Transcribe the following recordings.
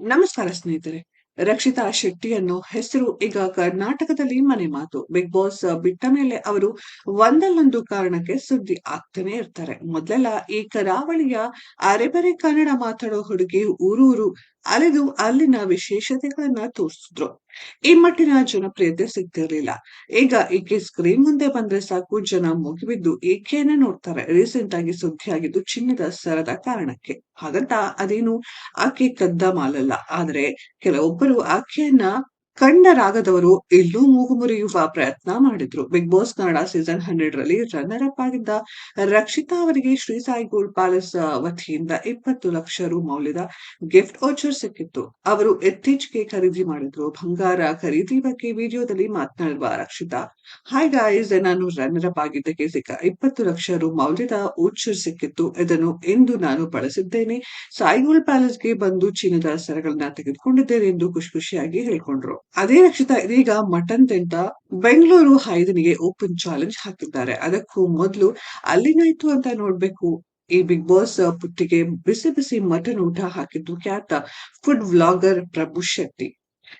ನಮಸ್ಕಾರ ಸ್ನೇಹಿತರೆ. ರಕ್ಷಿತಾ ಶೆಟ್ಟಿ ಅನ್ನೋ ಹೆಸರು ಈಗ ಕರ್ನಾಟಕದಲ್ಲಿ ಮನೆ ಮಾತು. ಬಿಗ್ ಬಾಸ್ ಬಿಟ್ಟ ಮೇಲೆ ಅವರು ಒಂದಲ್ಲೊಂದು ಕಾರಣಕ್ಕೆ ಸುದ್ದಿ ಆಗ್ತಾನೆ ಇರ್ತಾರೆ. ಮೊದಲೆಲ್ಲ ಈ ಕರಾವಳಿಯ ಅರೆಬರೆ ಕನ್ನಡ ಮಾತಾಡೋ ಹುಡುಗಿ ಊರೂರು ಅಲೆದು ಅಲ್ಲಿನ ವಿಶೇಷತೆಗಳನ್ನ ತೋರಿಸಿದ್ರು. ಈ ಮಟ್ಟಿನ ಜನಪ್ರಿಯತೆ ಸಿಗ್ತಿರ್ಲಿಲ್ಲ. ಈಗ ಈಕೆ ಸ್ಕ್ರೀನ್ ಮುಂದೆ ಬಂದ್ರೆ ಸಾಕು, ಜನ ಮುಗಿಬಿದ್ದು ಈಕೆಯನ್ನೇ ನೋಡ್ತಾರೆ. ರೀಸೆಂಟ್ ಆಗಿ ಸುದ್ದಿ ಆಗಿದ್ದು ಚಿನ್ನದ ಸರದ ಕಾರಣಕ್ಕೆ. ಹಾಗಂತ ಅದೇನು ಆಕೆ ಕದ್ದ ಮಾಲಲ್ಲ. ಆದ್ರೆ ಕೆಲವೊಬ್ಬರು ಆಕೆಯನ್ನ ಕಂಡ ರಾಗದವರು ಇಲ್ಲೂ ಮೂಗು ಮುರಿಯುವ ಪ್ರಯತ್ನ ಮಾಡಿದ್ರು. Bigg Boss Kannada season hundred ರಲ್ಲಿ ರನ್ನರ್ ಅಪ್ ಆಗಿದ್ದ ರಕ್ಷಿತಾ ಅವರಿಗೆ ಶ್ರೀ ಸಾಯಿ ಗೋಲ್ಡ್ ಪ್ಯಾಲೇಸ್ ವತಿಯಿಂದ ಇಪ್ಪತ್ತು ಲಕ್ಷ ರು ಮೌಲ್ಯದ ಗಿಫ್ಟ್ ವೋಚರ್ ಸಿಕ್ಕಿತ್ತು. ಅವರು ಇತ್ತೀಚೆಗೆ ಖರೀದಿ ಮಾಡಿದ್ರು. ಬಂಗಾರ ಖರೀದಿ ಬಗ್ಗೆ ವಿಡಿಯೋದಲ್ಲಿ ಮಾತನಾಡುವ ರಕ್ಷಿತಾ ಹಾಯ್ ಗಾಯ್ಸ್ ನಾನು ರನ್ನರ್ ಅಪ್ ಆಗಿದ್ದಕ್ಕೆ ಸಿಕ್ಕ ಇಪ್ಪತ್ತು ಲಕ್ಷ ರು ಮೌಲ್ಯದ ವೋಚರ್ ಸಿಕ್ಕಿತ್ತು. ಇದನ್ನು ಇಂದು ನಾನು ಬಳಸಿದ್ದೇನೆ. ಸಾಯಿ ಗೋಲ್ಡ್ ಪ್ಯಾಲೇಸ್ಗೆ ಬಂದು ಚಿನ್ನದ ಸರಗಳನ್ನ ತೆಗೆದುಕೊಂಡಿದ್ದೇನೆ ಎಂದು ಖುಷಿ ಖುಷಿಯಾಗಿ ಹೇಳ್ಕೊಂಡ್ರು. ಅದೇ ರಕ್ಷಿತಾ ಇದೀಗ ಮಟನ್ ತಿಂತ ಬೆಂಗಳೂರು ಹೈದನಿಗೆ ಓಪನ್ ಚಾಲೆಂಜ್ ಹಾಕಿದ್ದಾರೆ. ಅದಕ್ಕೂ ಮೊದಲು ಅಲ್ಲಿನಾಯ್ತು ಅಂತ ನೋಡ್ಬೇಕು. ಈ ಬಿಗ್ ಬಾಸ್ ಪುಟ್ಟಿಗೆ ಬಿಸಿ ಬಿಸಿ ಮಟನ್ ಊಟ ಹಾಕಿದ್ದು ಖ್ಯಾತ ಫುಡ್ ವ್ಲಾಗರ್ ಪ್ರಭು ಶೆಟ್ಟಿ.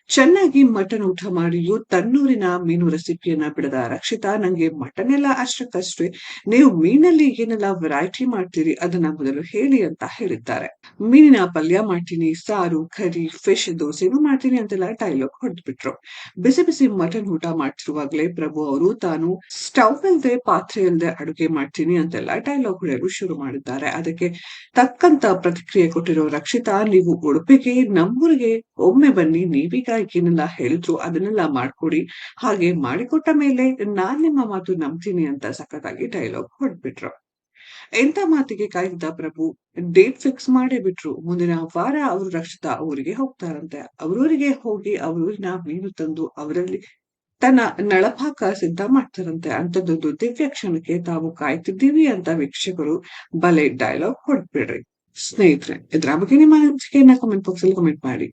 ಚೆನ್ನಾಗಿ ಮಟನ್ ಊಟ ಮಾಡಿಯೂ ತನ್ನೂರಿನ ಮೀನು ರೆಸಿಪಿಯನ್ನ ಬಿಡದ ರಕ್ಷಿತಾ, ನಂಗೆ ಮಟನ್ ಎಲ್ಲ ಅಷ್ಟಕ್ಕಷ್ಟೇ. ನೀವು ಮೀನಲ್ಲಿ ಏನೆಲ್ಲ ವೆರೈಟಿ ಮಾಡ್ತೀರಿ ಅದನ್ನ ಮೊದಲು ಹೇಳಿ ಅಂತ ಹೇಳಿದ್ದಾರೆ. ಮೀನಿನ ಪಲ್ಯ ಮಾಡ್ತೀನಿ, ಸಾರು, ಕರಿ ಫಿಶ್ ದೋಸೆನೂ ಮಾಡ್ತೀನಿ ಅಂತೆಲ್ಲ ಡೈಲಾಗ್ ಹೊಡೆದ್ಬಿಟ್ರು. ಬಿಸಿ ಬಿಸಿ ಮಟನ್ ಊಟ ಮಾಡ್ತಿರುವಾಗಲೇ ಪ್ರಭು ಅವರು, ತಾನು ಸ್ಟೌವ್ ಇಲ್ದೆ ಪಾತ್ರೆ ಇಲ್ದೆ ಅಡುಗೆ ಮಾಡ್ತೀನಿ ಅಂತೆಲ್ಲ ಡೈಲಾಗ್ ಹೊಡೆಯಲು ಶುರು ಮಾಡಿದ್ದಾರೆ. ಅದಕ್ಕೆ ತಕ್ಕಂತ ಪ್ರತಿಕ್ರಿಯೆ ಕೊಟ್ಟಿರೋ ರಕ್ಷಿತಾ, ನೀವು ಉಡುಪಿಗೆ, ನಮ್ಮೂರಿಗೆ ಒಮ್ಮೆ ಬನ್ನಿ ನೀವೀಗ ಏನೆಲ್ಲ ಹೇಳಿದ್ರು, ಅದನ್ನೆಲ್ಲ ಮಾಡ್ಕೊಡಿ. ಹಾಗೆ ಮಾಡಿಕೊಟ್ಟ ಮೇಲೆ ನಾನ್ ನಿಮ್ಮ ಮಾತು ನಂಬ್ತೀನಿ ಅಂತ ಸಖತ್ತಾಗಿ ಡೈಲಾಗ್ ಹೊಡ್ಬಿಟ್ರು. ಎಂತ ಮಾತಿಗೆ ಕಾಯ್ದ ಪ್ರಭು? ಡೇಟ್ ಫಿಕ್ಸ್ ಮಾಡೇ ಬಿಟ್ರು. ಮುಂದಿನ ವಾರ ಅವರು ರಕ್ಷಿತಾ ಊರಿಗೆ ಹೋಗ್ತಾರಂತೆ. ಅವರೂರಿಗೆ ಹೋಗಿ ಅವರೂರಿನ ಮೀನು ತಂದು ಅವರಲ್ಲಿ ತನ್ನ ನಳಪಾಕ ಸಿದ್ಧ ಮಾಡ್ತಾರಂತೆ. ಅಂತದೊಂದು ದಿವ್ಯ ಕ್ಷಣಕ್ಕೆ ತಾವು ಕಾಯ್ತಿದ್ದೀವಿ ಅಂತ ವೀಕ್ಷಕರು ಬಲೆ ಡೈಲಾಗ್ ಹೊಡ್ಬಿಡ್ರಿ. ಸ್ನೇಹಿತರೆ, ಇದ್ರ ಬಗ್ಗೆ ನಿಮ್ಮ ಅನಿಸಿಕೆಯನ್ನ ಕಮೆಂಟ್ ಬಾಕ್ಸ್ ಅಲ್ಲಿ ಕಮೆಂಟ್ ಮಾಡಿ.